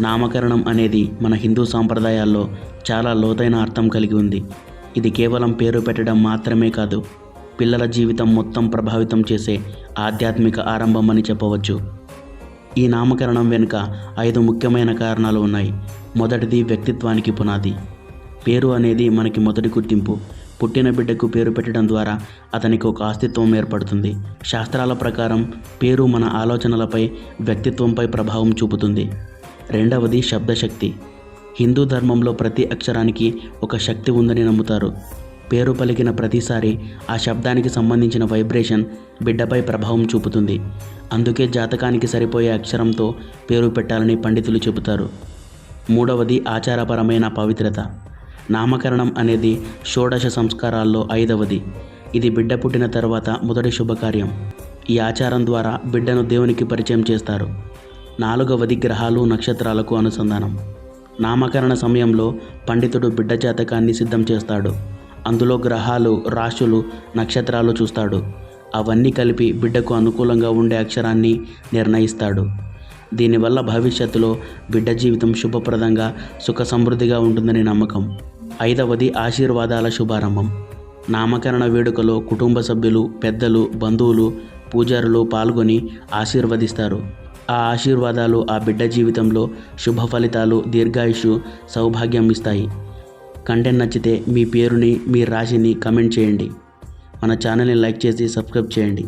నామకరణం అనేది మన హిందూ సాంప్రదాయాల్లో చాలా లోతైన అర్థం కలిగి ఉంది. ఇది కేవలం పేరు పెట్టడం మాత్రమే కాదు పిల్లల జీవితం మొత్తం ప్రభావితం చేసే ఆధ్యాత్మిక ఆరంభం అని చెప్పవచ్చు. ఈ నామకరణం వెనుక ఐదు ముఖ్యమైన కారణాలు ఉన్నాయి. మొదటిది వ్యక్తిత్వానికి పునాది. పేరు అనేది మనకి మొదటి గుర్తింపు. పుట్టిన బిడ్డకు పేరు పెట్టడం ద్వారా అతనికి ఒక అస్తిత్వం ఏర్పడుతుంది. శాస్త్రాల ప్రకారం పేరు మన ఆలోచనలపై వ్యక్తిత్వంపై ప్రభావం చూపుతుంది. రెండవది శబ్దశక్తి. హిందూ ధర్మంలో ప్రతి అక్షరానికి ఒక శక్తి ఉందని నమ్ముతారు. పేరు పలికిన ప్రతిసారి ఆ శబ్దానికి సంబంధించిన వైబ్రేషన్ బిడ్డపై ప్రభావం చూపుతుంది. అందుకే జాతకానికి సరిపోయే అక్షరంతో పేరు పెట్టాలని పండితులు చెబుతారు. మూడవది ఆచారపరమైన పవిత్రత. నామకరణం అనేది షోడశ సంస్కారాల్లో ఐదవది. ఇది బిడ్డ పుట్టిన తర్వాత మొదటి శుభకార్యం. ఈ ఆచారం ద్వారా బిడ్డను దేవునికి పరిచయం చేస్తారు. నాలుగవది గ్రహాలు నక్షత్రాలకు అనుసంధానం. నామకరణ సమయంలో పండితుడు బిడ్డ జాతకాన్ని సిద్ధం చేస్తాడు. అందులో గ్రహాలు రాశులు నక్షత్రాలు చూస్తాడు. అవన్నీ కలిపి బిడ్డకు అనుకూలంగా ఉండే అక్షరాన్ని నిర్ణయిస్తాడు. దీనివల్ల భవిష్యత్తులో బిడ్డ జీవితం శుభప్రదంగా సుఖ సమృద్ధిగా ఉంటుందని నమ్మకం. ఐదవది ఆశీర్వాదాల శుభారంభం. నామకరణ వేడుకలో కుటుంబ సభ్యులు పెద్దలు బంధువులు పూజారులు పాల్గొని ఆశీర్వదిస్తారు. ఆ ఆశీర్వాదాలు ఆ బిడ్డ జీవితంలో శుభ ఫలితాలు దీర్ఘాయుషు సౌభాగ్యం ఇస్తాయి. కంటెంట్ నచ్చితే మీ పేరుని మీ రాశిని కమెంట్ చేయండి. మన ఛానల్ని లైక్ చేసి సబ్స్క్రైబ్ చేయండి.